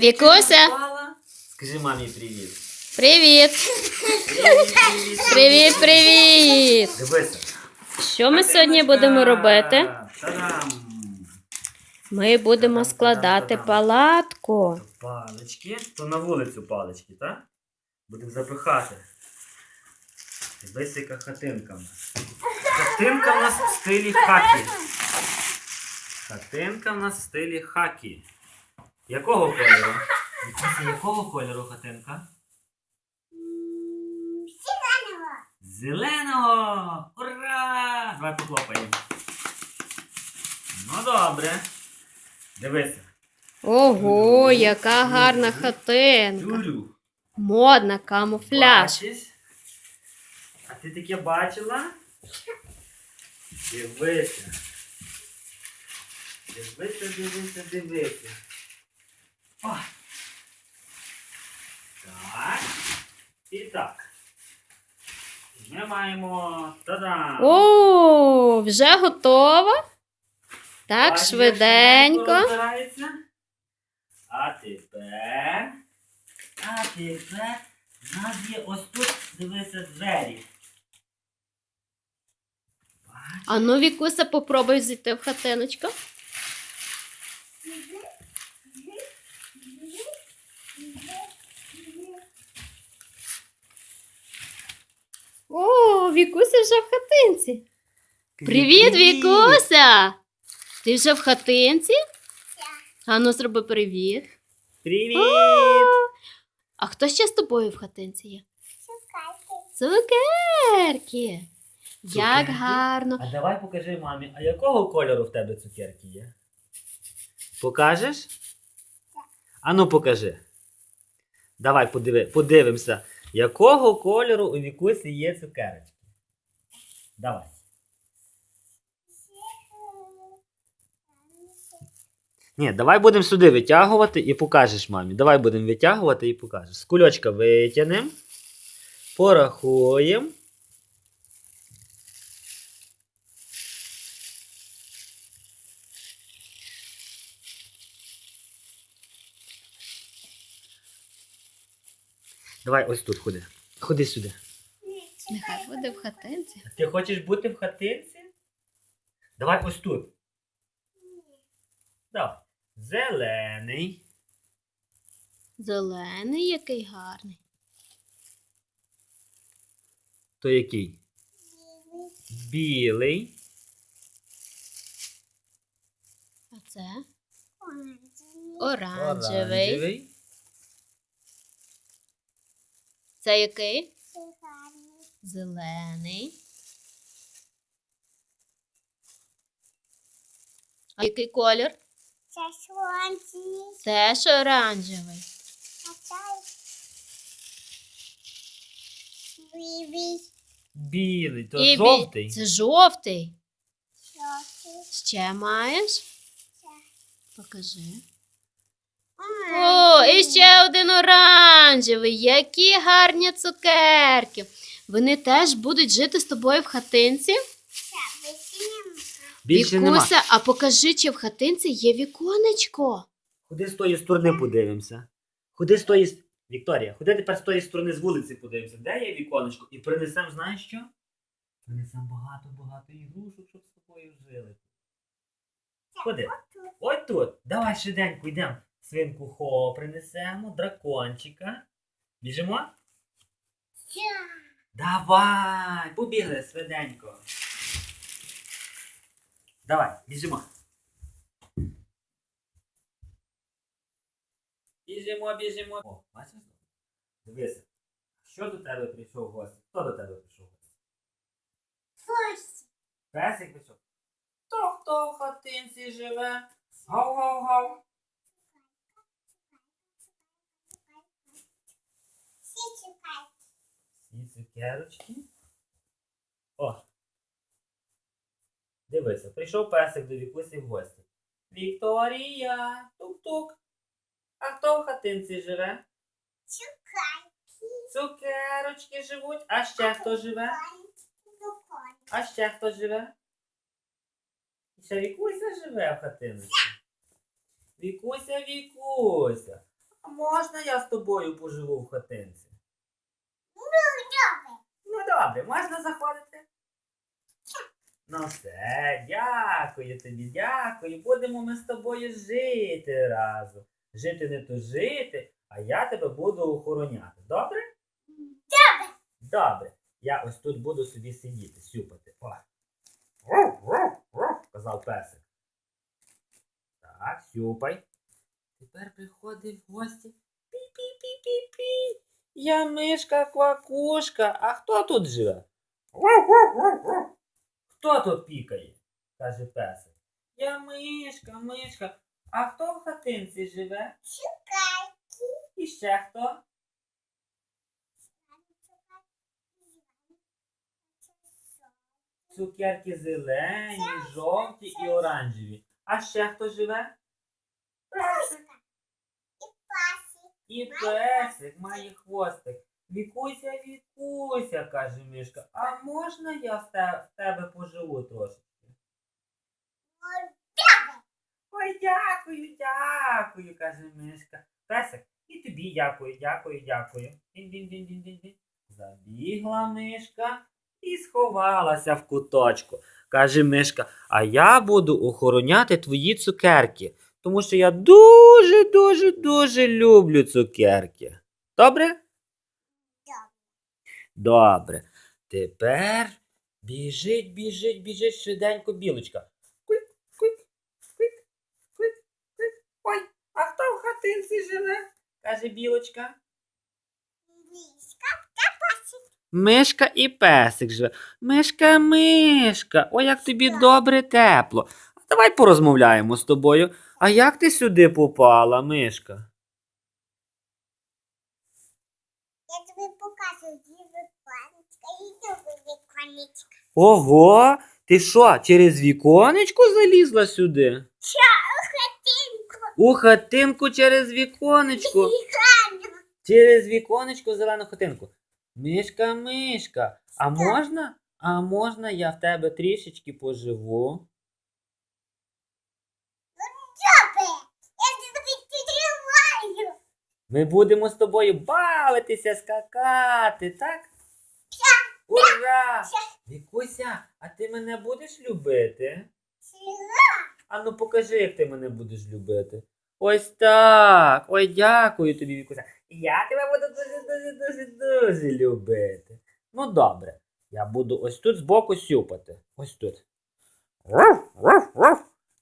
Вікуся, Скажи мамі привіт. привіт! Привіт, привіт. Дивися. Що ми сьогодні будемо робити? Та-дам! Ми будемо складати палатку. Палички. То на вулицю палички, так? Будемо запихати. Дивись, яка хатинка в нас. Хатинка в нас в стилі хакі. Хатинка в нас в стилі хакі. Якого кольору? Вікуся, якого кольору хатинка? Зеленого! Зеленого! Ура! Давай похлопаємо. Ну добре. Дивися. Ого, яка гарна хатинка. Тюрю. Модна камуфляж. Бачиш? А ти таке бачила? Дивися. Дивися, дивися, дивися. О. Так. І так. Ми маємо. Та-дам! О, вже готова? Так, Бачиш, швиденько. розбирається? А тепер. А тепер в нас є ось тут, дивися, двері. Бачиш? А ну, Вікуся, попробуй зайти в хатиночку. О, Вікуся вже в хатинці. Привіт, Вікуся! Ти вже в хатинці? А ну зроби привіт. Привіт! А хто ще з тобою в хатинці є? Цукерки. Цукерки. Як Цукерки? гарно. А давай покажи мамі, а якого кольору в тебе цукерки є? Покажеш? А ну покажи. Давай подиви, подивимося, якого кольору у Вікусі є цукерочки. Давай. Ні, давай будемо сюди витягувати і покажеш мамі. Давай будемо витягувати і покажеш. З кульочка витягнемо, порахуємо. Давай ось тут ходи. Ходи сюди. Нехай буде в хатинці. Ти хочеш бути в хатинці? Давай ось тут. Давай. Зелений. Зелений, який гарний. То який? Білий. А це оранжевий. Це який? Зелений. А який колір? Теж оранжевий. Білий, то І жовтий. Це жовтий. Жовтий. Ще маєш? Ще. Покажи. О, і ще один оранжевий. Які гарні цукерки. Вони теж будуть жити з тобою в хатинці. Більше нема. Вікуся, а покажи, чи в хатинці є віконечко. Ходи з тої сторони подивимося. Ходи з тої. с- Вікторія, ходи тепер з тої сторони з вулиці подивимося. Де є віконечко? І принесемо, знаєш що? Принесемо багато-багато ігрушок, щоб з тобою жили. Ходи. Ось тут. Давай швиденько йдемо. Свинку хо принесемо, дракончика. Біжимо? Давай! Побігли швиденько. Давай, біжимо. Біжимо, біжимо. О, бачиш? Дивися. Що до тебе прийшов гость? Хто до тебе прийшов гость? Песик прийшов. То хто в хатинці живе? Гав-гав-гав. Всі цукерочки. О. Дивися, прийшов песик до Вікусі в гості. Вікторія! Тук-тук. А хто в хатинці живе? Цукерочки живуть. А ще хто живе? А ще хто живе? І ще Вікуся живе в хатинці. Вікуся, Вікуся. А можна я з тобою поживу в хатинці? Ну добре, можна заходити? Ну все, дякую тобі, дякую. Будемо ми з тобою жити разом. Жити не то жити, а я тебе буду охороняти. Добре? Добре. Добре. Я ось тут буду собі сидіти, сюпати. О. Казав песик. Так, сюпай. Тепер приходить в гості. Пі-пі-пі-пі-пі. Я мишка квакушка. А хто тут живе? Хто тут пікає? каже песик. Я мишка, мишка. А хто в хатинці живе? І ще хто? Цукерки зелені, жовті і оранжеві. А ще хто живе? Песик. І песик має хвостик. Вікуся, вікуся, каже мишка. А можна я в те- в тебе поживу трошечки? Ой, дякую, дякую, каже мишка. Песик, і тобі дякую, дякую, дякую. Забігла мишка і сховалася в куточку. Каже мишка, а я буду охороняти твої цукерки, тому що я дуже, дуже, дуже люблю цукерки. Добре? Добре. Тепер біжить, біжить, біжить швиденько білочка. Куйк, куйк, куйк, куйк, куйк. Ой, а хто в хатинці живе? каже білочка. Мишка і песик живе. Мишка, мишка, ой, як тобі добре тепло. А давай порозмовляємо з тобою. А як ти сюди попала, мишка? Я тобі покажу її віконечка, і тобі віконечка. Ого, ти що, через віконечко залізла сюди? Хатинку. У хатинку через віконечко. Через віконечко зелену хатинку. Мишка, мишка, а можна? А можна я в тебе трішечки поживу? Добре, я тобі підриваю. Ми будемо з тобою бавитися, скакати, так? Ура! Вікуся, а ти мене будеш любити? А ну покажи, як ти мене будеш любити. Ось так. Ой, дякую тобі, Вікуся. Я тебе буду дуже, дуже, дуже, дуже любити. Ну добре. Я буду ось тут збоку сюпати. Ось тут.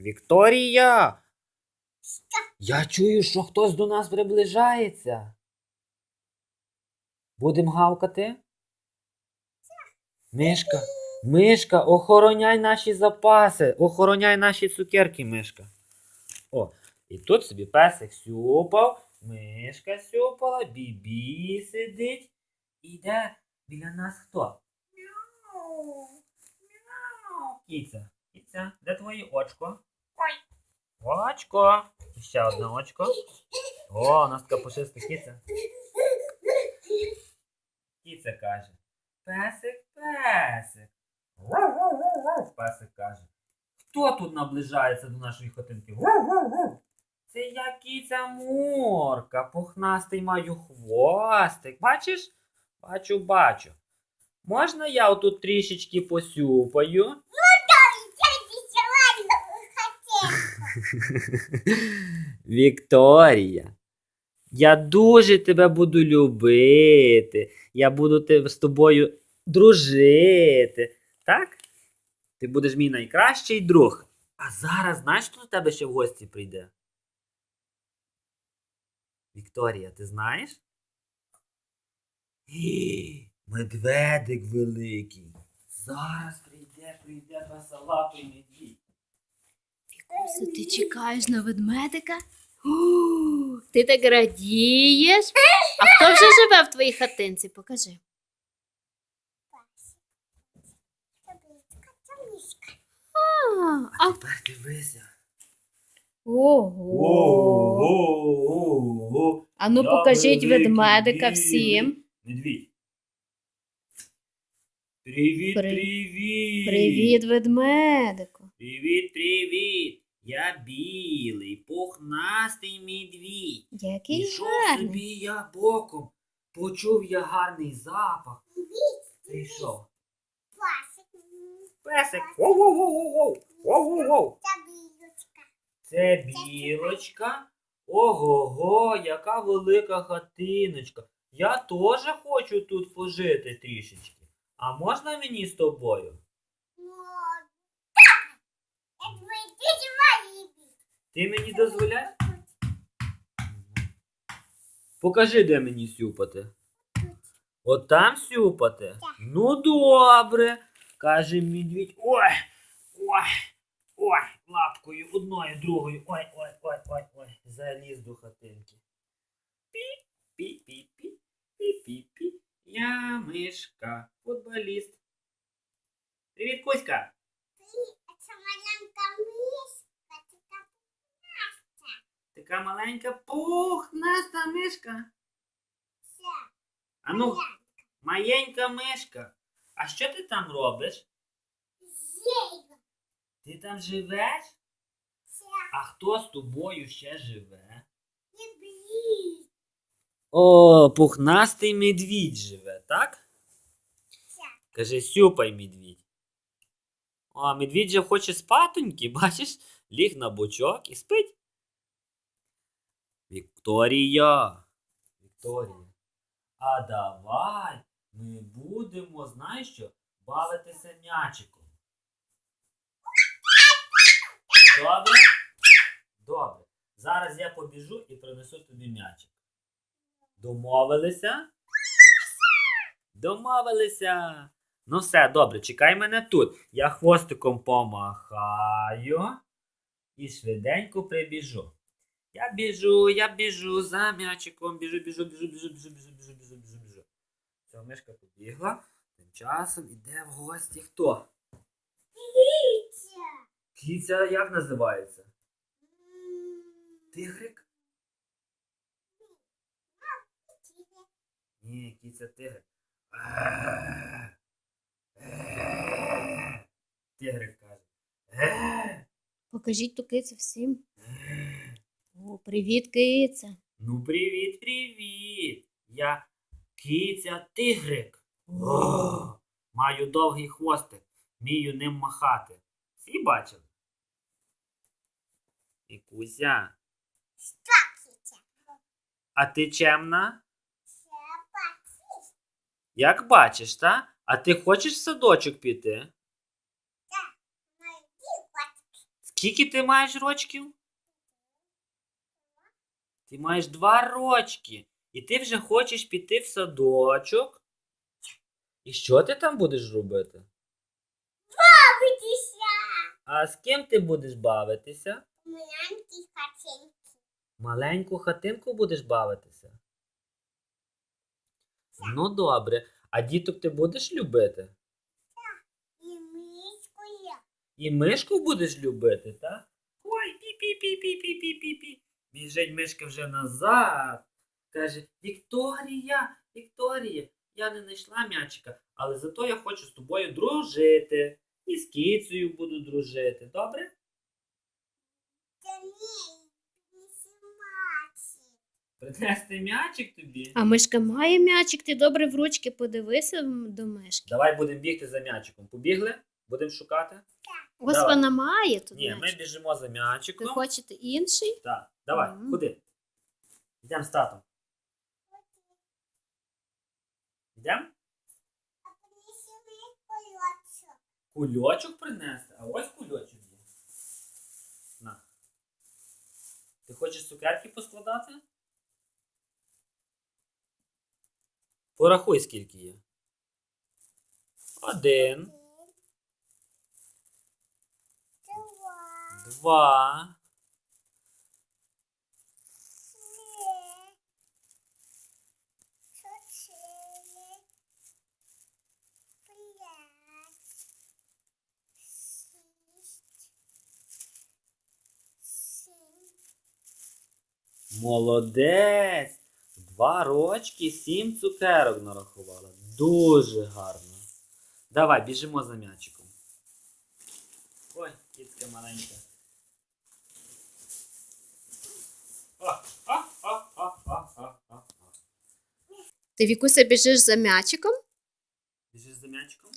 Вікторія. Я чую, що хтось до нас приближається. Будем гавкати? Мишка, мишка, охороняй наші запаси, охороняй наші цукерки, мишка. О, і тут собі песик сюпав, мишка сюпала, бібі сидить. І йде біля нас хто? Мяу, мяу. Кіця, кіця, де твоє очко? Ой. Очко. Ще одне очко. О, у нас така пушиста кіця. Кіця каже. Песик, песик. Песик каже. Хто тут наближається до нашої хатинки? Це я кіця Морка, пухнастий маю хвостик. Бачиш? Бачу, бачу. Можна я отут трішечки посюпаю? Я дізнала хатинку. Вікторія, я дуже тебе буду любити. Я буду з тобою дружити. Так? Ти будеш мій найкращий друг. А зараз знаєш, хто до тебе ще в гості прийде? Вікторія, ти знаєш? Гі, Медведик великий. Зараз прийде, прийде басалапий медвідь. Вікуся, ти чекаєш на ведмедика? У, ти так радієш. А хто вже живе в твоїй хатинці? Покажи. А, а Тепер дивися. ого. Ого. А ну покажіть ведмедика всім. Медвідь. Привіт, При- привіт. Привіт, ведмедику. Привіт, привіт. Я білий, пухнастий медвідь. Який Ішов гарний. собі я боком. Почув я гарний запах. Прийшов. Пасик. Песик. Воу-воу-воу-воу. Воу-воу-воу. Це білочка. Це білочка. Ого-го, яка велика хатиночка. Я теж хочу тут пожити трішечки. А можна мені з тобою? Ну, так. Я твої дуже малі. Ти мені дозволяєш? Покажи, де мені сюпати. От там сюпати? Ну добре. каже медвідь. Ой, ой, ой, лапкою одною, другою. Ой, ой, ой, ой, ой. Заліз до хатинки. Пі, пі, пі, пі, пі, пі, пі. Я мишка, футболіст. Привіт, Кузька. А це маленька мишка. Така пухнаста. Така маленька пухнаста мишка. А ну, маленька мишка. А що ти там робиш? Зейга. Ти там живеш? А хто з тобою ще живе? не. О, пухнастий медвідь живе, так? Каже, сюпай медвідь. О, медвідь же хоче спатоньки, бачиш, ліг на бочок і спить. Вікторія. Вікторія. А давай ми будемо, знаєш що, бавитися м'ячиком. Добре? Добре. Зараз я побіжу і принесу тобі м'ячик. Домовилися? Домовилися. Ну все, добре, чекай мене тут. Я хвостиком помахаю і швиденько прибіжу. Я біжу, я біжу за м'ячиком, біжу, біжу, біжу, біжу, біжу, біжу, біжу, біжу, біжу, біжу. Ця мишка побігла. Тим часом іде в гості хто? Киця. Кіця як називається? Тигрик? Ні, кіця тигрик. Тигрик каже. Покажіть ту кицю всім. О, привіт, киця. Ну, привіт, привіт. Я киця тигрик. О, маю довгий хвостик, вмію ним махати. Всі бачили? І Кузя, Що киця? а ти чемна? Як бачиш, та? А ти хочеш в садочок піти? Скільки ти маєш рочків? Ти маєш два рочки. І ти вже хочеш піти в садочок? І що ти там будеш робити? Бавитися. А з ким ти будеш бавитися? Маленькі хатинки. Маленьку хатинку будеш бавитися? Ну добре. А діток ти будеш любити? І мишку я. І мишку будеш любити, так? Ой, пі-пі-пі-пі-пі-пі-пі. Біжить мишка вже назад. Каже: Вікторія, Вікторія, я не знайшла м'ячика, але зато я хочу з тобою дружити. І з кіцею буду дружити, добре? Принести м'ячик тобі. А мишка має м'ячик, ти добре в ручки подивися до мишки. Давай будемо бігти за м'ячиком. Побігли? Будемо шукати? Ось Давай. вона має тут Ні, ми біжимо за Ви м'ячиком. хочете інший? Так, давай, Мгм. куди? Йдемо з татом. Йдемо? А принеси мені колодцю. Кульочок принести, а ось кульочок є. На. Ти хочеш цукерки поскладати? Порахуй, скільки є. Один, Два. Молодець! Два рочки, сім цукерок нарахувала. Дуже гарно. Давай, біжимо за м'ячиком. Ой, кітка маленька. Ти Вікуся біжиш за м'ячиком? Біжиш за м'ячиком?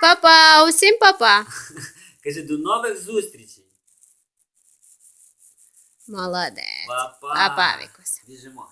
Папа, усім папа. Каже, до нових зустрічей. Молодець. Папа. Папа, Вікуся. Біжимо.